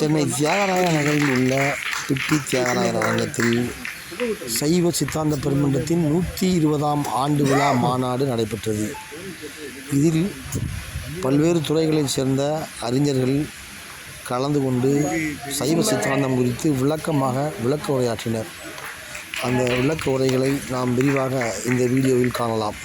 சென்னை தியாகராய நகரில் உள்ள பிப்பி தியாகராய அரங்கத்தில் சைவ சித்தாந்த பெருமன்றத்தின் நூற்றி இருபதாம் ஆண்டு விழா மாநாடு நடைபெற்றது. இதில் பல்வேறு துறைகளைச் சேர்ந்த அறிஞர்கள் கலந்து கொண்டு சைவ சித்தாந்தம் குறித்து விளக்கமாக விளக்க உரையாற்றினர். அந்த விளக்க உரைகளை நாம் விரிவாக இந்த வீடியோவில் காணலாம்.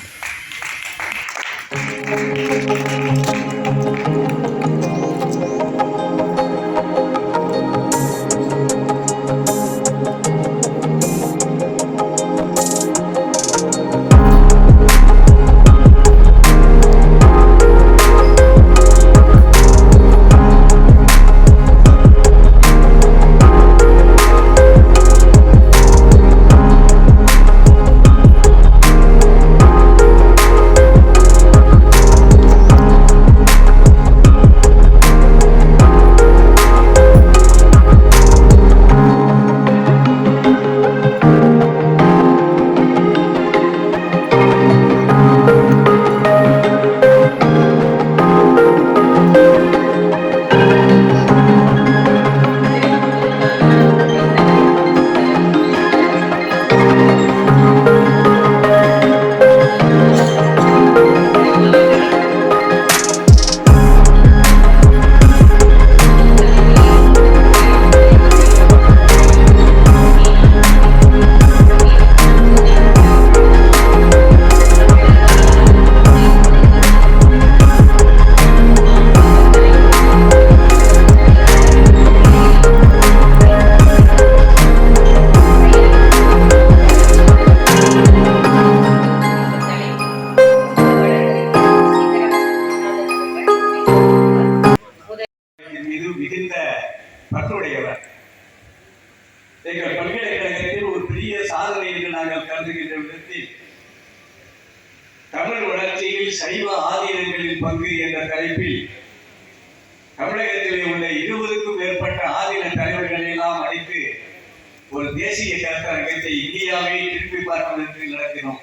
இந்தியாவை திரும்பி பார்க்கும் என்று நடத்தினோம்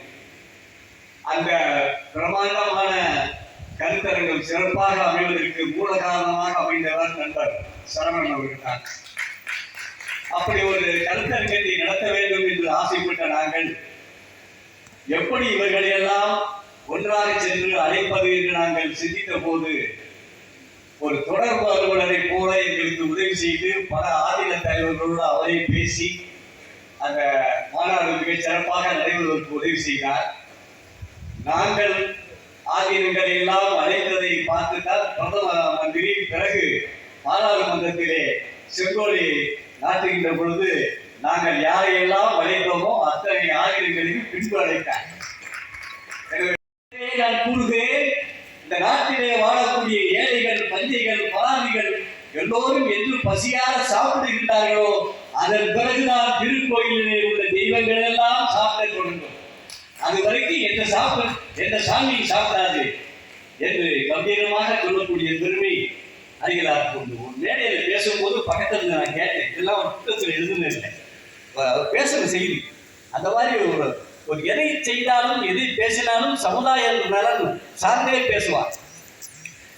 அந்த பிரமாண்டமான கருத்தரங்கம் சிறப்பாக அமைவதற்கு மூல காரணமாக அமைந்தவர் நண்பர் சரவணன் அவர்கள் தான். அப்படி ஒரு கருத்தரங்கத்தை நடத்த வேண்டும் என்று ஆசைப்பட்ட நாங்கள் எப்படி இவர்களை எல்லாம் ஒன்றாக சென்று அழைப்பது என்று நாங்கள் சிந்தித்த போது ஒரு தொடர்பு அலுவலரை போல எங்களுக்கு உதவி செய்து பல ஆதீன தலைவர்களோடு அவரே பேசி அந்த மாநாடு மிக சிறப்பாக நடைபெறுவதற்கு உதவி செய்தார். நாங்கள் ஆதீனங்களை எல்லாம் அழைத்ததை பார்த்துதான் பிரதம மந்திரி பிறகு பாராளுமன்றத்திலே செங்கோலை நாட்டுகின்ற பொழுது நாங்கள் யாரையெல்லாம் அழைத்தோமோ அத்தனை ஆதீனங்களையும் பின்பு அழைத்தார். நான் கூறுகிறேன் இந்த நாட்டிலே வாழக்கூடிய எல்லோரும் என்று பசியார சாப்பிடுகின்றார்களோ அதன் பிறகுதான் திருக்கோயிலிலே உள்ள தெய்வங்கள் எல்லாம் சாப்பிட தொடங்கும். அது வரைக்கும் என்ன சாப்பிட எந்த சாமி சாப்பிடாது என்று கம்பீரமாக சொல்லக்கூடிய பெருமை அருகிலார் கொண்டு ஒரு மேடையில் பேசும்போது பக்கத்துல நான் கேட்டேன். இதெல்லாம் ஒரு புத்தகத்தில் எழுதுனது இல்லை பேசுற செய்தி. அந்த மாதிரி ஒரு ஒரு எதை செய்தாலும் எதை பேசினாலும் சமுதாயம் நலன் சார்ந்தே பேசுவார்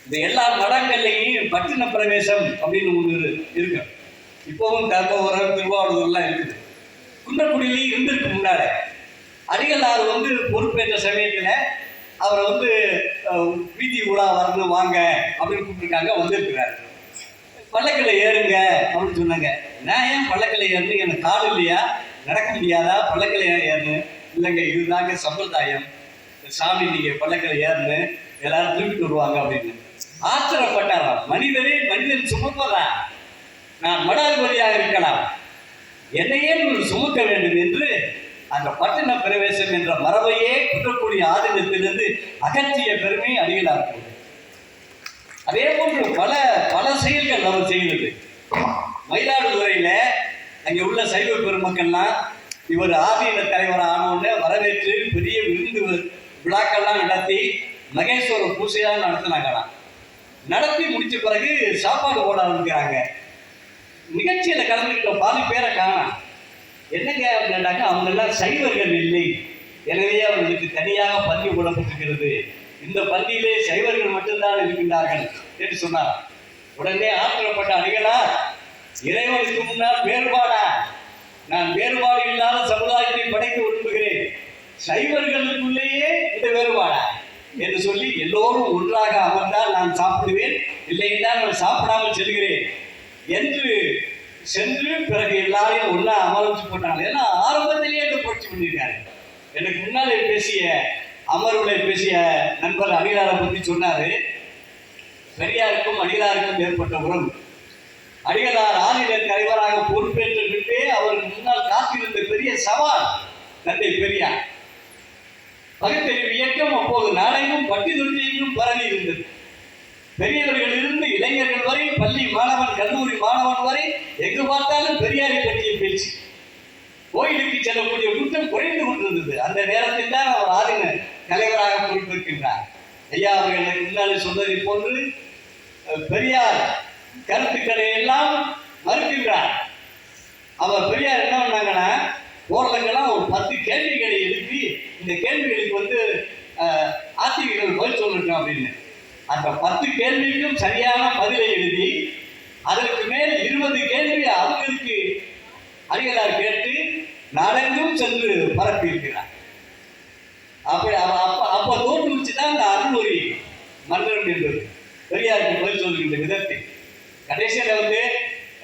இந்த எல்லா மடங்கள்லையும் பட்டின பிரவேசம் அப்படின்னு ஒன்று இருக்கு. இப்போவும் கர்மபுரம் திருவாரூர்லாம் இருக்குது. குன்றக்குடியிலையும் இருந்திருக்கு முன்னால. அடிகளார் வந்து பொறுப்பேற்ற சமயத்தில் அவரை வந்து வீதி உலா வரணும் வாங்க அப்படின்னு கூப்பிட்டுருக்காங்க வந்திருக்கிறாரு. பல்லக்கில் ஏறுங்க அப்படின்னு சொன்னாங்க. நான் ஏன் பல்லக்கில் ஏறணும் எனக்கு காடு இல்லையா? நடக்க முடியாதா? பல்லக்கில் ஏறணும் இல்லைங்க இதுதாங்க சம்பிரதாயம். சாமி நீங்கள் பல்லக்கில் ஏறணும் எல்லாரும் திருப்பிட்டு வருவாங்க அப்படின்னு. ஆச்சரியப்பட்டாராம் மனிதனே மனிதன் சுமப்பதா? நான் மடாதிபதியாக இருக்கலாம். என்னையே நீங்கள் சுமக்க வேண்டும் என்று அந்த பட்டின பிரவேசம் என்ற மரபையே குற்றக்கூடிய ஆதீனத்திலிருந்து அகற்றிய பெருமை அடிகளார் அதே போன்று பல பல செயல்கள் அவர் செய்தது. மயிலாடுதுறையில அங்கே உள்ள சைவ பெருமக்கள்லாம் இவர் ஆதீன தலைவர் ஆனவுடனே வரவேற்று பெரிய விருந்து விழாக்கள்லாம் நடத்தி மகேஸ்வர பூசையெல்லாம் நடத்தினாங்களாம். நடத்தி முடிச்ச பிறகு சாப்பாடு போட ஆரம்பிக்கிறாங்க. நிகழ்ச்சியில் கலந்துக்கிட்ட பாதி பேரை காணோம். என்னங்க அப்படின்னாக்க அவங்க எல்லாம் சைவர்கள் இல்லை. எனவே அவர்களுக்கு தனியாக பள்ளி போடப்பட்டிருக்கிறது. இந்த பள்ளியிலே சைவர்கள் மட்டும்தான் இருக்கின்றார்கள் என்று சொன்னார். உடனே ஆத்திரப்பட்ட அடிகளார் இறைவனுக்கு முன்னால் வேறுபாடா? நான் வேறுபாடு இல்லாத சமுதாயத்தை படைக்க விரும்புகிறேன். சைவர்களுக்குள்ளேயே என்று சொல்லி எல்லோரும் ஒன்றாக அமர்ந்தால் நான் சாப்பிடுவேன். இல்லை என்றால் நான் சாப்பிடாமல் செல்கிறேன். என்று சென்று பிறகு எல்லாரையும் ஒன்றா அமர்ந்து போட்டாங்க. ஏன்னா ஆரம்பத்திலேயே இந்த புரட்சி பண்ணியிருக்காரு. எனக்கு முன்னாலே பேசிய அமர்வுல பேசிய நண்பர் அடிகளாரை பற்றி சொன்னாரு. பெரியாருக்கும் அடிகளாருக்கும் ஏற்பட்ட உறவு. அடிகளார் ஆதின தலைவராக பொறுப்பேற்று விட்டு அவருக்கு முன்னால் காத்திருந்த பெரிய சவால் தந்தை பெரியார். பகுத்தறிவு இயக்கம் அப்போது நாடெங்கும் பட்டி தொட்டியெங்கும் பரவி இருந்தது பெரியவர்கள் இருந்து இளைஞர்கள் வரை பள்ளி மாணவன் கல்லூரி மாணவன் வரை எங்கு பார்த்தாலும் பெரியாரை பற்றிய பேச்சு. கோயிலுக்கு செல்லக்கூடிய கூட்டம் குறைந்து கொண்டிருந்தது. அந்த நேரத்தில் தான் அவர் ஆதின தலைவராக பொறுப்பேற்கின்றார் ஐயா அவர்கள் எனக்கு சொன்னதை போன்று பெரியார் கருத்துக்களை எல்லாம் மறுக்கின்றார். அவர் பெரியார் என்ன பண்ணாங்கன்னா போறதுக்கெல்லாம் பத்து கேள்விகளை எழுப்பி இந்த கேள்விகளுக்கு வந்து அஹ், ஆசிரியர்கள் பதில் சொல்லணும் அப்படின்னு. அந்த பத்து கேள்விக்கும் சரியான பதிலை எழுதி அதற்கு மேல் இருபது கேள்வி அவர்களுக்கு அடிகளார் கேட்டு நடந்தும் சென்று பரப்பியிருக்கிறார். அப்படி அவ- அப்ப அப்ப தோற்றுவிச்சு தான் அந்த அருள்மொழி மன்னன் என்பது. பெரியாருக்கு பதில் சொல்கின்ற விதத்தில். கடைசியில் வந்து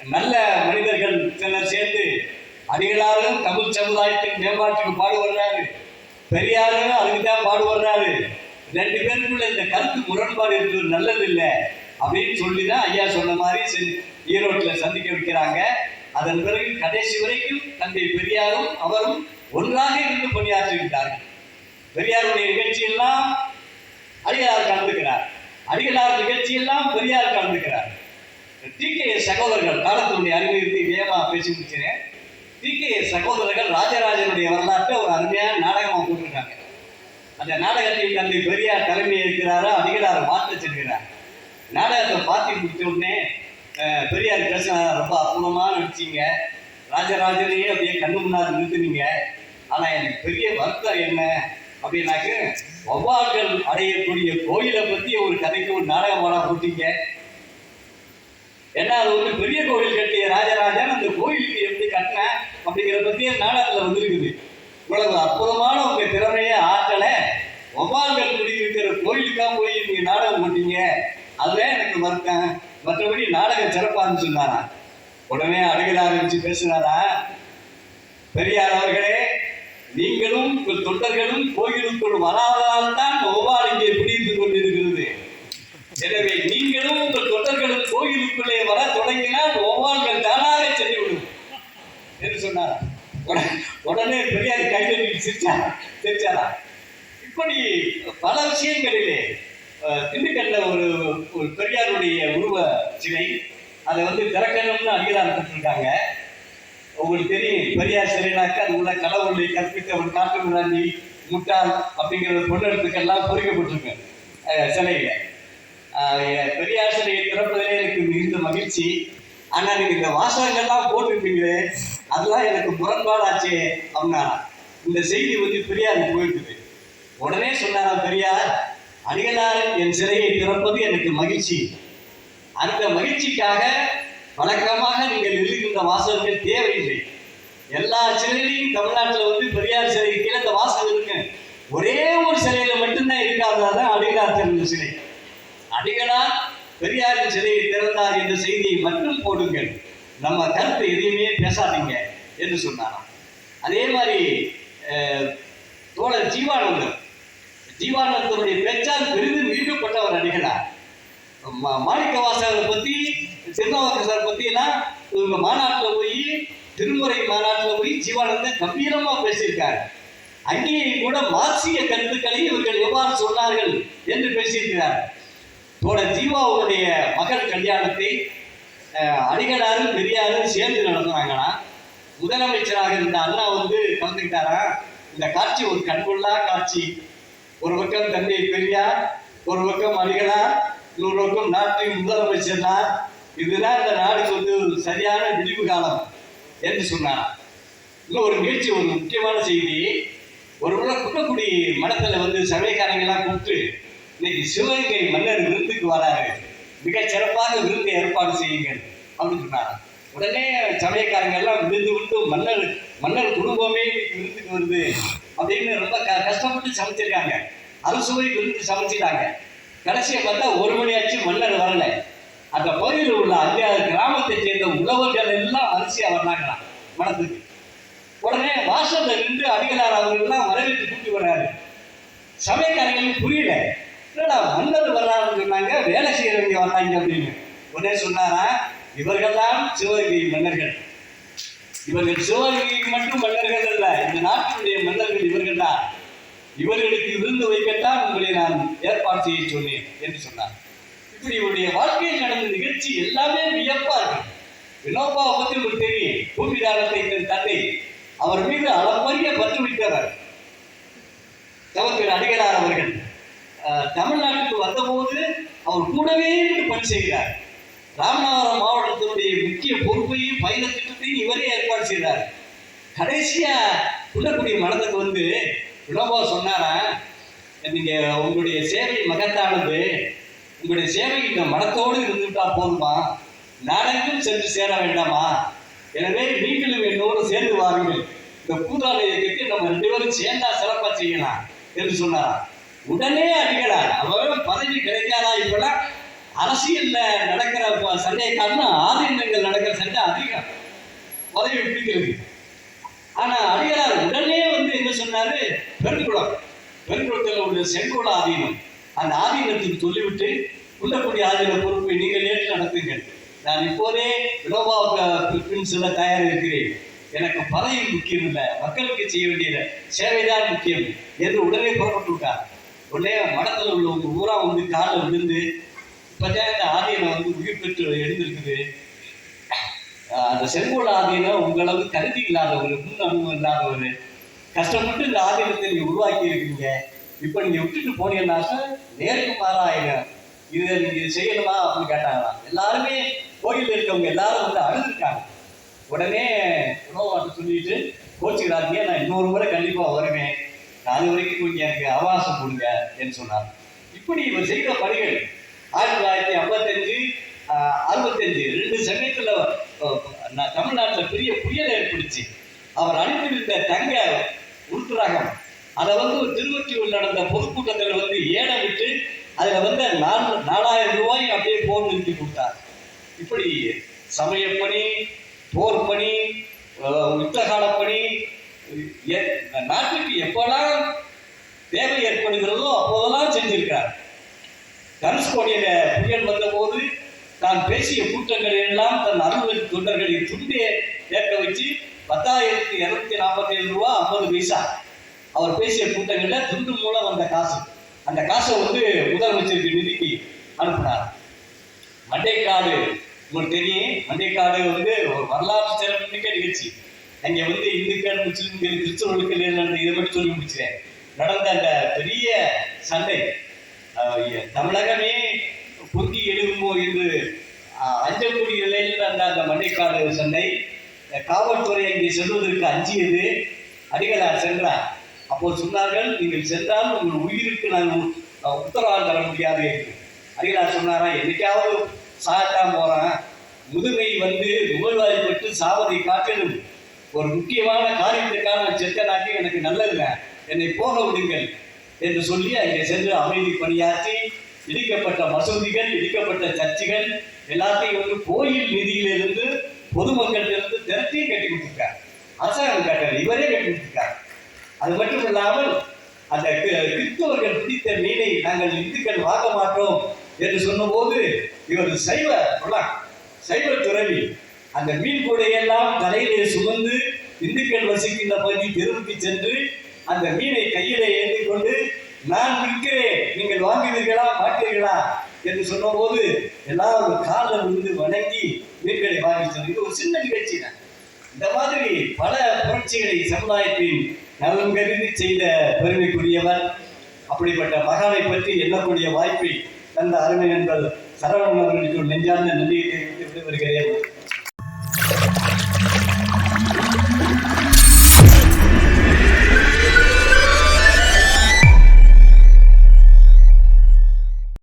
நல்ல மனித அடிகளாரும் தமிழ் சமுதாயத்தின் மேம்பாட்டுக்கு பாடுபடுறாரு. பெரியாரும் அதுக்கு தான் பாடுபடுறாரு. ரெண்டு பேருக்குள்ள இந்த கருத்து முரண்பாடு இருக்கிறது நல்லது இல்லை அப்படின்னு சொல்லி தான் ஐயா சொன்ன மாதிரி ஈரோட்டில் சந்திக்க வைக்கிறாங்க. அதன் பிறகு கடைசி வரைக்கும் தந்தை பெரியாரும் அவரும் ஒன்றாக இருந்து பணியாற்றுகின்றார்கள் பெரியாருடைய நிகழ்ச்சியெல்லாம் அடிகளார் கலந்துக்கிறார். அடிகளார் நிகழ்ச்சியெல்லாம் பெரியார் கலந்துக்கிறார். டி கே சகோதரர்கள் காலத்தினுடைய இருந்து ஏமா பேசி முடிச்சினேன் டி கே சகோதரர்கள் ராஜராஜனுடைய வரலாற்றை ஒரு அருமையான நாடகமாக போட்டிருக்காங்க. அந்த நாடகத்தில் தந்தை பெரியார் தலைமை இருக்கிறாரோ? அடிகளார் மாற்ற செல்கிறார். நாடகத்தை பார்த்து முடித்த உடனே பெரியார் பேசினார் ரொம்ப அற்புதமாக நடிச்சிங்க. ராஜராஜனையே அப்படியே கண்ணு முன்னாடி நிறுத்தினீங்க. ஆனால் எனக்கு பெரிய வருத்தம் என்ன அப்படின்னாக்க வௌவால்கள் அடையக்கூடிய கோயிலை பற்றி ஒரு கதைக்கு ஒரு நாடகமாடா போட்டீங்க. ஏன்னா அது வந்து பெரிய கோவில் கட்டிய ராஜராஜன் அந்த கோயிலுக்கு எப்படி கட்டினேன் அப்படிங்கிற பத்தி நாடகத்தில் வந்திருக்குது. இவ்வளவு அற்புதமான உங்கள் திறமையை ஆற்றலை ஒவ்வாள்கள் குடியிருக்கிற கோயிலுக்காக போய் நீங்கள் நாடகம் போட்டீங்க. அதுதான் எனக்கு வருத்தம். மற்றபடி நாடகம் சிறப்பா சொன்னாரா? உடனே அழகில் ஆரம்பித்து பேசினாரா பெரியார் அவர்களே நீங்களும் உங்கள் தொண்டர்களும் கோயிலுக்குள் வராததால் தான் ஒவ்வாள் இங்கே குடியிருந்து கொண்டு எனவே நீங்களும் உங்கள் தொண்டர்களும் கோயிலுக்குள்ளே வர தொடங்கினால் ஒவ்வாள்கள் தானாக சென்றுவிடும் என்று சொன்னார். உடனே- உடனே பெரியார் கைதட்டி சிரிச்சார்? சிரிச்சாரா இப்படி பல விஷயங்களிலே திண்டுக்கல்ல ஒரு ஒரு பெரியாருடைய உருவ சிலை அதை வந்து திறக்கணும்னு அங்கீகாரம் கட்டிருக்காங்க உங்களுக்கு தெரியும் பெரியார் சிலைனாக்க அது உள்ள கடவுளை ஒரு காட்டு மிராண்டி முட்டாள் அப்படிங்கிற பொண்ணெடுத்துக்கெல்லாம் பொறிக்கப்பட்டிருக்கு சிலையில். சிலையில ஆஹ் பெரியார் சிலையை திறப்பதிலே எனக்கு இருந்துச்சு ஆனா நீங்க இந்த வாசகங்கள்லாம் போட்டுருக்கீங்களே அதெல்லாம் எனக்கு முரண்பாடாச்சு அப்படின்னா இந்த செய்தி வந்து பெரியாருக்கு போயிருக்குது. உடனே சொன்னாரா பெரியார் அடிகளார் என் சிலையை திறப்பது எனக்கு மகிழ்ச்சி. அந்த மகிழ்ச்சிக்காக வழக்கமாக நீங்கள் எழுதுகின்ற வாசகங்கள் தேவையில்லை. எல்லா சிலையிலையும் தமிழ்நாட்டில் வந்து பெரியார் சிலை கீழே இந்த வாசகம் இருக்கு. ஒரே ஒரு சிலையில மட்டும்தான் இருக்காதான் அடிகளார் திறந்த சிலை அடிகளார் பெரியாரின் சிலையை திறந்தார் என்ற செய்தியை மட்டும் போடுங்கள். நம்ம கருத்து எதையுமே பேசாதீங்க என்று சொன்னாராம். அதே மாதிரி தோழர் ஜீவானந்தர். ஜீவானந்தருடைய பேச்சால் பெரிதும் ஈர்க்கப்பட்டவர் அடிகளார் மாணிக்க வாசகரை பத்தி திருநாவுக்கரசர் பத்தி இவங்க மாநாட்டில் போய் திருமுறை மாநாட்டில் போய் ஜீவானந்தன் கம்பீரமாக பேசியிருக்காரு. அங்கேயும் கூட மார்க்சிய கருத்துக்களை இவர்கள் எவ்வாறு சொன்னார்கள் என்று பேசியிருக்கிறார். தோட ஜீவாவுடைய மகள் கல்யாணத்தை அடிகளாரும் பெரியாரும் சேர்ந்து நடத்துனாங்கன்னா முதலமைச்சராக இருந்த அண்ணா வந்து கலந்துக்கிட்டாரா இந்த காட்சி ஒரு கண்கொள்ளா காட்சி. ஒரு பக்கம் தந்தை பெரியார் ஒரு பக்கம் அடிகளார் இன்னொரு பக்கம் நாட்டின் முதலமைச்சர்னார். இதுதான் இந்த நாடுக்கு வந்து சரியான விடிவு காலம் என்று சொன்னார். இன்னும் ஒரு நிகழ்ச்சி ஒரு முக்கியமான செய்தி. ஒரு முறை மடத்தில் வந்து சமயக்காரங்கெல்லாம் கூப்பிட்டு இன்னைக்கு சிவகங்கை மன்னர் விருந்துக்கு வராரு. மிக சிறப்பாக விருந்து ஏற்பாடு செய்யுங்கள் அப்படின்னு சொன்னாங்க உடனே சமயக்காரங்க எல்லாம் விழுந்து விட்டு மன்னர் மன்னர் குடும்பமே விருந்துக்கு வருது அப்படின்னு ரொம்ப க கஷ்டப்பட்டு சமைச்சிருக்காங்க. அறுசுவை விருந்து சமைச்சிட்டாங்க. கடைசியை பார்த்தா ஒரு மணி ஆச்சு மன்னர் வரல. அந்த பகுதியில் உள்ள அந்த கிராமத்தை சேர்ந்த உழவர்கள் எல்லாம் அரிசியாக வர்றாங்களாம் மனத்துக்கு. உடனே வாசல்ல நின்று அடிகளார் அவர்கள்லாம் வரவேற்று கூட்டி வர்றாரு. சமயக்காரங்களுக்கு புரியல. என்னடா மன்னர் வர்றாருன்னு சொன்னாங்க வேலை செய்யறவங்க வர்றாங்க அப்படின்னு. உடனே சொன்னாரா இவர்கள்தான் சிவகங்கை மன்னர்கள். இவர்கள் சிவகங்கைக்கு மட்டும் மன்னர்கள் அல்ல இந்த நாட்டினுடைய மன்னர்கள் இவர்கள் தான். இவர்களுக்கு விருந்து வைக்கத்தான் உங்களை நான் ஏற்பாடு செய்ய சொன்னேன் என்று சொன்னார். இப்படி இவருடைய வாழ்க்கையில் நடந்த நிகழ்ச்சி எல்லாமே வியப்பா இருக்கு. வினோபாவை பத்தி உங்களுக்கு தெரியும் பூமிதாரத்தை தன் தந்தை அவர் மீது அளப்பரிய பற்று வைத்தவர் தவத்திரு அடிகளார் அவர்கள் தமிழ்நாட்டுக்கு வந்தபோது அவர் கூடவே இருந்து பணி செய்கிறார். ராமநாதபுரம் மாவட்டத்தினுடைய முக்கிய பொறுப்பையும் பயண திட்டத்தையும் இவரே ஏற்பாடு செய்கிறார் கடைசியா குள்ளக்குடி மடத்துக்கு வந்து இளவோ சொன்னாரா? நீங்க உங்களுடைய சேவை மகத்தானது. உங்களுடைய சேவை இந்த மடத்தோடு இருந்துட்டா போதுமா? நாடெங்கும் சென்று சேர வேண்டாமா? எனவே நீங்களும் என்னோடு சேர்ந்து வாருங்கள். இந்த பூதான இயக்கத்தை நம்ம ரெண்டு பேரும் சேர்ந்தா சிறப்பா செய்யலாம் என்று சொன்னார் உடனே அடிக்கலாம் அவன் பதவி கிடைக்காதா இப்பெல்லாம் அரசியல்ல நடக்கிற ப- சண்டையை காரணம் ஆதீனங்கள் நடக்கிற சண்டை அதிகம். பதவி பிடிக்கிறது ஆனா அடிகளார் உடனே வந்து என்ன சொன்னாரு? பெருங்குளம் பெருங்குளத்தில் உள்ள செங்கோல ஆதீனம். அந்த ஆதீனத்துக்கு சொல்லிவிட்டு உள்ளக்கூடிய ஆதீன பொறுப்பை நீங்கள் ஏற்று நடத்துங்கள். நான் இப்போதே வினோபா பின் சொல்ல தயார் இருக்கிறேன் எனக்கு பதவி முக்கியம் இல்லை. மக்களுக்கு செய்ய வேண்டிய சேவைதான் முக்கியம் என்று உடனே புறப்பட்டு விட்டார். உடனே மடத்தில் உள்ளவங்க ஊரா வந்து காலில் விழுந்து பஞ்சாயத்து இந்த வந்து உயிர் பெற்று எழுந்திருக்குது. அந்த செங்கோல் ஆதியனை உங்களவு கருதி இல்லாதவர் முன் அனுபவம் இல்லாதவர். கஷ்டப்பட்டு இந்த ஆதீனத்தை நீங்க உருவாக்கி இருக்கீங்க. இப்ப நீங்க விட்டுட்டு போனீங்கன்னாக்க நேருக்கு மாறா இதை நீங்க செய்யணுமா அப்படின்னு கேட்டாங்களாம் எல்லாருமே கோயில்ல இருக்கவங்க எல்லாரும் வந்து அழுதுருக்காங்க. உடனே உணவாட்ட சொல்லிட்டு கோச்சுக்கிறாங்க நான் இன்னொரு முறை கண்டிப்பா வருவேன். அது வரைக்கும் கொஞ்சம் எனக்கு அவகாசம் கொடுங்க என்று சொன்னார். இப்படி இவர் செய்த பணிகள் ஆயிரத்தி தொள்ளாயிரத்தி ஐம்பத்தஞ்சு அறுபத்தஞ்சு ரெண்டு சமயத்தில் தமிழ்நாட்டில் பெரிய புயல் ஏற்பட்டுச்சு அவர் அனுப்பியிருந்த தங்க உருட்டுராகம் அதை வந்து ஒரு திருவொற்றியூர் நடந்த பொதுக்கூட்டத்தில் வந்து ஏன விட்டு அதில் வந்து நாலு நாலாயிரம் ரூபாய் அப்படியே போர் நிறுத்தி கொடுத்தார். இப்படி சமயப்பணி போர் பணி யுத்தகால நாட்டுக்கு எப்பெல்லாம் தேவை ஏற்படுகிறதோ அப்போதெல்லாம் செஞ்சிருக்கார் தனுஷ்கோடியில புயல் வந்தபோது தான் பேசிய கூட்டங்கள் எல்லாம் தன் அலுவலக தொண்டர்களின் துண்டே ஏற்க வச்சு பத்தாயிரத்தி இருநூத்தி நாற்பத்தி ஏழு ரூபா ஐம்பது பைசா. அவர் பேசிய கூட்டங்கள்ல துண்டு மூலம் வந்த காசு. அந்த காசை வந்து முதலமைச்சருக்கு நிதிக்கு அனுப்பினார். மண்டைக்காடு உங்களுக்கு தெரியும் மண்டைக்காடு வந்து ஒரு வரலாற்று சிறப்புமிக்க நிகழ்ச்சி. அங்கே வந்து இந்துக்கள் முஸ்லீம்கள் கிறிஸ்தவர்களுக்கு நடந்த இதை மட்டும் சொல்லி முடிச்சிட்டேன் நடந்த அந்த பெரிய சண்டை தமிழகமே பொங்கி எழுதுமோ என்று அஞ்சக்கூடிய நிலையில் நடந்த அந்த மண்டைக்காடு சண்டை காவல்துறை அங்கே செல்வதற்கு அஞ்சியது. அடிகளார் சென்றார். அப்போது சொன்னார்கள் நீங்கள் சென்றால் உங்கள் உயிருக்கு நான் உத்தரவாதம் தர முடியாது என்று. அடிகளார் சொன்னாரா என்னைக்காவது சாகத்தான் போகிறான் முதுமை வந்து நோய்வாய்ப்பட்டு சாவதை காட்டிலும் ஒரு முக்கியமான காரியத்திற்கான செத்தனாக்கி எனக்கு நல்லதுங்க. என்னை போக விடுங்கள் என்று சொல்லி அங்கே சென்று அமைதி பணியாற்றி இடிக்கப்பட்ட மசூதிகள் இடிக்கப்பட்ட சர்ச்சுகள் எல்லாத்தையும் வந்து கோயில் நிதியிலிருந்து பொதுமக்களிலிருந்து திரட்டியும் கட்டி கொடுத்துருக்கார். அரசாங்கம் கட்டல இவரே கட்டி கொடுத்துருக்கார். அது மட்டும் இல்லாமல் அந்த கிறிஸ்தவர்கள் பிடித்த மீனை நாங்கள் இந்துக்கள் வாங்க மாட்டோம் என்று சொன்னபோது இவர் சைவ சைவ துறவி அந்த மீன் கூடையெல்லாம் தலையிலே சுமந்து இந்துக்கள் வசிக்கின்ற பகுதி தெருவுக்கு சென்று அந்த மீனை கையிலே ஏந்தி கொண்டு நான் விற்கிறேன். நீங்கள் வாங்குவீர்களா மாட்டீர்களா? என்று சொன்னபோது எல்லாரும் காலில் விழுந்து வணங்கி மீன்களை வாங்கி சொன்னது இது ஒரு சின்ன நிகழ்ச்சி தான். இந்த மாதிரி பல புரட்சிகளை சமுதாயத்தின் நலன் கருதி செய்த பெருமைக்குரியவர் அப்படிப்பட்ட மகானை பற்றி எண்ணக்கூடிய வாய்ப்பை தந்த அருமை நண்பர் சரவணன் அவர்களுக்கு நெஞ்சார்ந்த நன்றியை தெரிவித்து விடைபெறுகிறேன்